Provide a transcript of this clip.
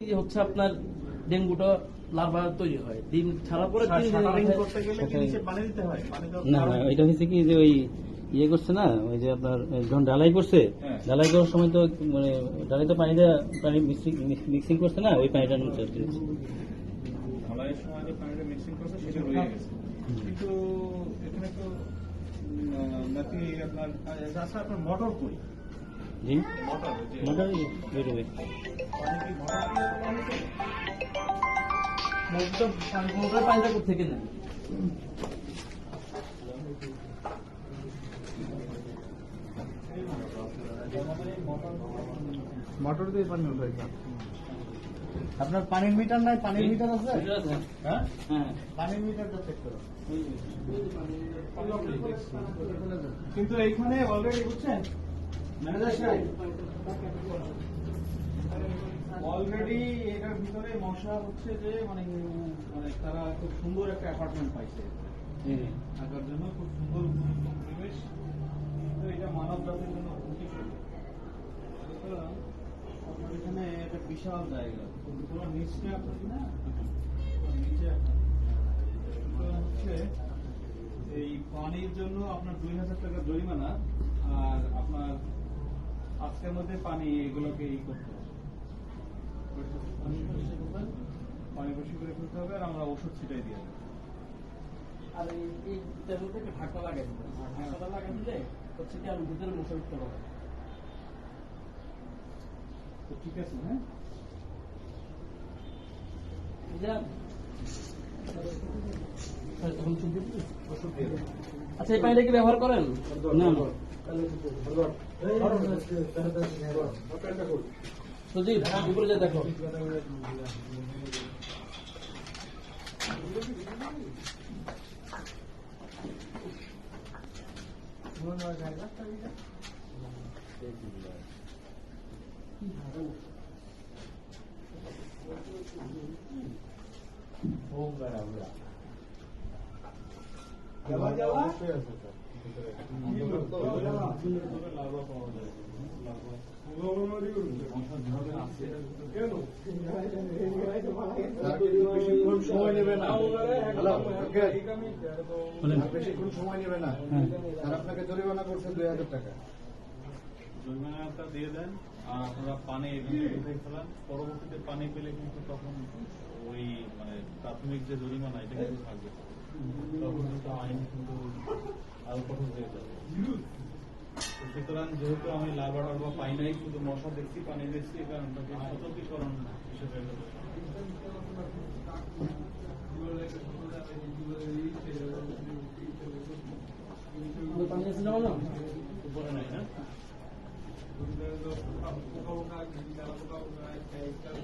হচ্ছে আপনার ডেঙ্গুটা লার্ভা তৈরি হয়। ডিম ছাড়ার পরে হয়। না না এটা হচ্ছে কি যে ওই ইয়ে করছে না ওই যে আপনার যখন ডালাই করছে হ্যাঁ। ডালাই করার সময় তো মানে ডালাই তো পানি দেওয়া পানি মিক্সিং করছে না ওই পানিটা নিচে ঢালাইয়ের সময় যে পানিটা মিক্সিং করছে সেটা রয়ে গেছে। কিন্তু এখানে তো নাকি আপনার আচ্ছা আপনার মোটর কই? জি? মোটর বেরোবে পানিটা থেকে নেন মোটর দিয়ে পানি উঠাইছে আপনার পানির মিটার নাই পানির মিটার আছে? হ্যাঁ? হ্যাঁ। পানির মিটারটা চেক করো। কিন্তু এইখানে অলরেডি বুঝছেন অলরেডি এটার ভিতরে মশা হচ্ছে যে মানে মানে তারা খুব সুন্দর একটা অ্যাপার্টমেন্ট পাইছে। থাকার জন্য খুব সুন্দর উপযুক্ত পরিবেশ। কিন্তু এটা মানব জাতির জন্য ক্ষতিকর। সুতরাং আপনার এখানে একটা বিশাল জায়গা। তোমার নিচে আপনার না? নিচে আপনার। হচ্ছে এই পানির জন্য আপনার দুই হাজার টাকা জরিমানা আর আপনার আজকের মধ্যে পানি এগুলোকে ই করতে হবে। পানি বেশি করে ফেলতে হবে আর আমরা ওষুধ ছিটাই দিয়ে দেবো। আর এই এই টেবিল লাগাই দিবেন আর ঢাকনাটা লাগাই দিলে হচ্ছে কি আর ভিতরে মশা উঠতে পারে। তো ঠিক আছে হ্যাঁ? আচ্ছা এই পানিটা কি ব্যবহার করেন? না সুজিত উপরে যা দেখো। লার্ভা পাওয়া সময় নেবে না হ্যালো বেশিক্ষণ সময় নেবে না আর আপনাকে জরিমানা করছে দুই হাজার টাকা জরিমানাটা দিয়ে দেন আর আপনারা পানি উঠাই ফেলান। পরবর্তীতে পানি পেলে কিন্তু তখন ওই মানে প্রাথমিক যে জরিমানা এটা কিন্তু থাকবে। তখন কিন্তু আইন কিন্তু আরও কঠোর হয়ে যাবে। তো সুতরাং যেহেতু আমি লাভা টাভা পাই নাই শুধু মশা দেখছি পানি দেখছি এই কারণটাকে সতর্কীকরণ হিসেবে পানি আছে না 我够他人家不够他